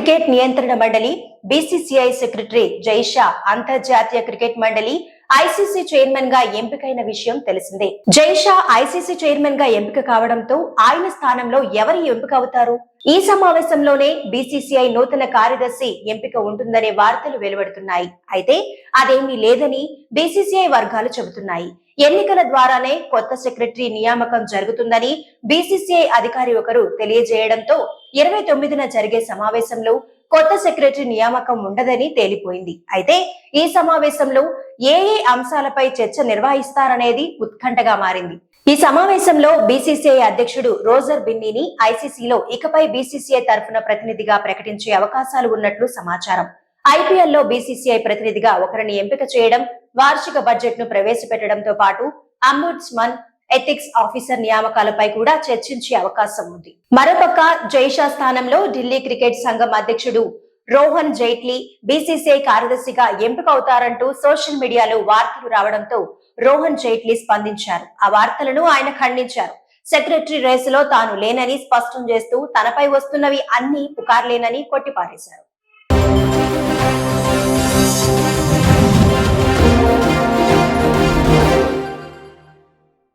Cricket నియంత్రణ మండలి BCCI secretary Jay Shah అంతర్జాతీయ క్రికెట్ మండలి ఐసీసీ చైర్మన్గా ఎంపికైన విషయం తెలిసిందే. జైషా ఐసీసీ చైర్మన్గా ఎంపిక కావడంతో ఆయన స్థానంలో ఎవరు ఎంపిక అవుతారు? ఈ సమావేశంలోనే బీసీసీఐ నూతన కార్యదర్శి ఎంపిక ఉంటుందనే వార్తలు వెలువడుతున్నాయి. అయితే అదేమీ లేదని బీసీసీఐ వర్గాలు చెబుతున్నాయి. ఎన్నికల ద్వారానే కొత్త సెక్రటరీ నియామకం జరుగుతుందని బీసీసీఐ అధికారి ఒకరు తెలియజేయడంతో ఇరవై తొమ్మిదిన జరిగే సమావేశంలో కొత్త సెక్రటరీ నియామకం ఉండదని తేలిపోయింది. అయితే ఈ సమావేశంలో ఏ ఏ అంశాలపై చర్చ నిర్వహిస్తారనేది ఉత్కంఠగా మారింది. ఈ సమావేశంలో బీసీసీఐ అధ్యక్షుడు రోజర్ బిన్నీని ఐసీసీలో ఇకపై బీసీసీఐ తరఫున ప్రతినిధిగా ప్రకటించే అవకాశాలు ఉన్నట్లు సమాచారం. ఐపీఎల్లో బీసీసీఐ ప్రతినిధిగా ఒకరిని ఎంపిక చేయడం వార్షిక బడ్జెట్ను ప్రవేశపెట్టడంతో పాటు అంబుడ్స్మన్ ఎథిక్స్ ఆఫీసర్ నియామకాలపై కూడా చర్చించే అవకాశం ఉంది. మరోపక్క జైషా స్థానంలో ఢిల్లీ క్రికెట్ సంఘం అధ్యక్షుడు రోహన్ జైట్లీ బీసీసీఐ కార్యదర్శిగా ఎంపిక అవుతారంటూ సోషల్ మీడియాలో వార్తలు రావడంతో రోహన్ జైట్లీ స్పందించారు. ఆ వార్తలను ఆయన ఖండించారు. సెక్రటరీ రేసులో తాను లేనని స్పష్టం చేస్తూ తనపై వస్తున్నవి అన్ని పుకార్లేనని కొట్టిపారేశారు.